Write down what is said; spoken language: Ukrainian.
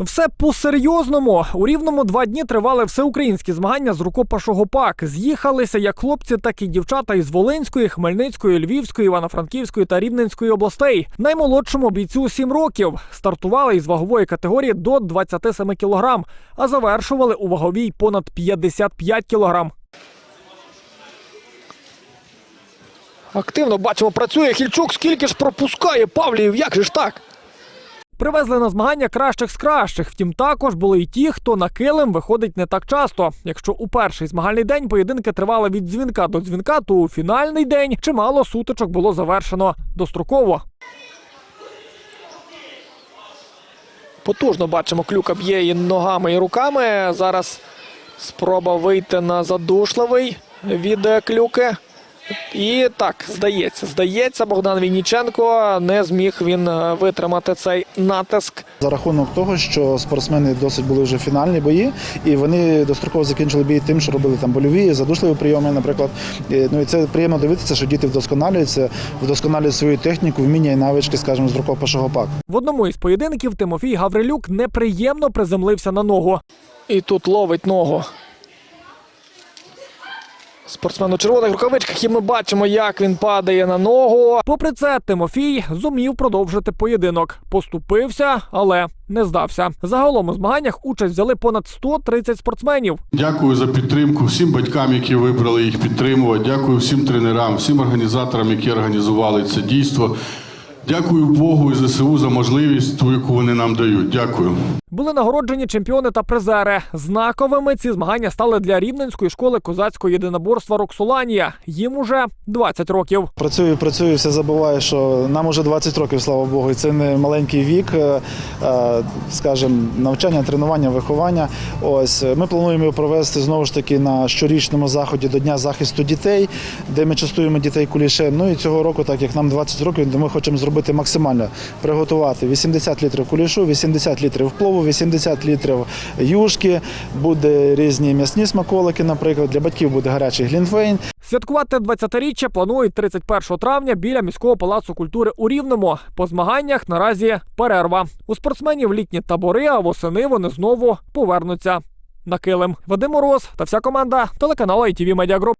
Все по-серйозному. У рівному два дні тривали всеукраїнські змагання з рукопашого пак. З'їхалися як хлопці, так і дівчата із Волинської, Хмельницької, Львівської, Івано-Франківської та Рівненської областей. Наймолодшому бійцю 7 років. Стартували із вагової категорії до 27 кілограм, а завершували у ваговій понад 55 кілограм. Активно бачимо, працює Хільчук. Скільки ж пропускає Павліїв? Як же ж так? Привезли на змагання кращих з кращих. Втім, також були й ті, хто на килим виходить не так часто. Якщо у перший змагальний день поєдинки тривали від дзвінка до дзвінка, то у фінальний день чимало сутичок було завершено достроково. Потужно бачимо, клюка б'є і ногами і руками. Зараз спроба вийти на задушливий від е, клюки. І так, здається, здається, Богдан Вінніченко не зміг він е, витримати цей натиск. За рахунок того, що спортсмени досить були вже фінальні бої, і вони достроково закінчили бій тим, що робили там больові, задушливі прийоми, наприклад. І, Ну і це приємно дивитися, що діти вдосконалюються, вдосконалюють свою техніку, вміння і навички, скажімо, з рукопашого пак. В одному із поєдинків Тимофій Гаврилюк неприємно приземлився на ногу. І тут ловить ногу. Спортсмен у червоних рукавичках, і ми бачимо, як він падає на ногу. Попри це, Тимофій зумів продовжити поєдинок. Поступився, але не здався. Загалом у змаганнях участь взяли понад 130 спортсменів. Дякую за підтримку всім батькам, які вибрали їх підтримувати. Дякую всім тренерам, всім організаторам, які організували це дійство. Дякую Богу і ЗСУ за можливість, ту, яку вони нам дають. Дякую. Були нагороджені чемпіони та призери. Знаковими ці змагання стали для рівненської школи козацького єдиноборства Роксоланія. Їм уже 20 років. Працюю, працюю, все забуваю, що нам уже 20 років, слава Богу, і це не маленький вік, е, е, скажімо, навчання, тренування, виховання. Ось ми плануємо його провести знову ж таки на щорічному заході до Дня захисту дітей, де ми частуємо дітей кулішем. Ну і цього року, так як нам 20 років, то ми хочемо зробити максимально приготувати 80 літрів кулішу, 80 літрів плову, 80 літрів юшки, буде різні м'ясні смаколики, наприклад, для батьків буде гарячий глінтвейн. Святкувати 20-річчя планують 31 травня біля міського палацу культури у Рівному. По змаганнях наразі перерва. У спортсменів літні табори, а восени вони знову повернуться на килим. Вадим Мороз та вся команда телеканалу ITV Media Group.